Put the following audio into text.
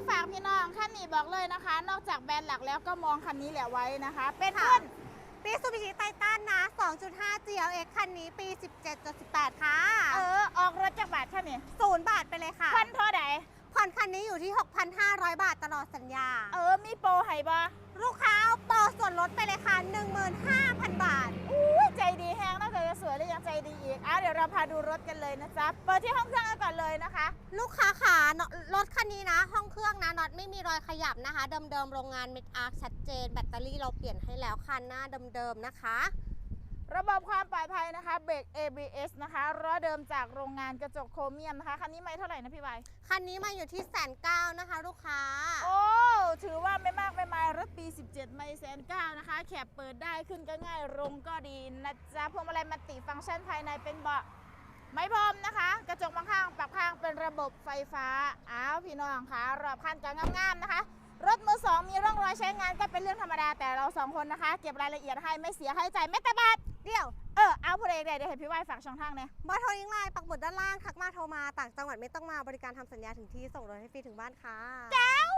มาฝากพี่น้องคันนี้บอกเลยนะคะ นอกจากแบรนด์หลักแล้วก็มองคันนี้แหละไว้นะคะ เป็นค่ะ รุ่น ปีซูบิชิไททันนะ 2.5 GLX คันนี้ปี 17.18 ค่ะ เออ ออกรถจากบาทคันนี้ศูนย์บาทไปเลยค่ะ พันเท่าไหร่ผ่อนคันนี้อยู่ที่ 6,500 บาทตลอดสัญญา เออ มีโปรให้บ่ลูกค้าเอาโปรส่วนลดไปเลยค่ะ 15,000 บาท อุ้ยใจดีแฮงนอกจากจะสวยแล้วยังใจดีอีกอะเดี๋ยวเราพาดูรถกันเลยนะจ๊ะ เปิดที่ห้องเครื่องกันก่อนเลยนะคะ ลูกค้าขาเนอะรถคัน ไม่มีรอยขยับนะคะ เดิมๆโรงงานเมดอาร์คชัดเจน แบตเตอรี่เราเปลี่ยนให้แล้วคันหน้าเดิมๆนะคะ ระบบความปลอดภัยนะคะเบรก ABS นะคะล้อเดิมจากโรงงานกระจกโครเมียมนะคะคันนี้ไม่เท่าไหร่นะพี่ใบคันนี้มาอยู่ที่แสนเก้านะคะ ลูกค้า โอ้ถือว่าไม่มากไม่มายรถปี 17 ไม่แสนเก้านะคะแคบเปิดได้ขึ้นก็ง่ายลงก็ดีนะจ๊ะพวงมาลัยมัลติฟังก์ชันภายในเป็นเบาะไม้พรมนะคะ กระจกบางข้างปรับข้างเป็น ระบบไฟฟ้าอ้าวพี่น้องคะรอบคันจะงามๆนะคะ รถมือสองมีร่องรอยใช้งานก็เป็นเรื่องธรรมดาแต่เราสองคนนะคะเก็บรายละเอียดให้ไม่เสียให้ใจแม้แต่บาทเดี๋ยวเออเอาพูดเองเลยเดี๋ยวให้พี่ไหวฝากช่องทางเนี่ยเบอร์โทรยิงไลน์ปักหมุดด้านล่างทักมาโทรมาต่างจังหวัดไม่ต้องมาบริการทำสัญญาถึงที่ส่งรถให้ฟรีถึงบ้านค่ะแจ้ว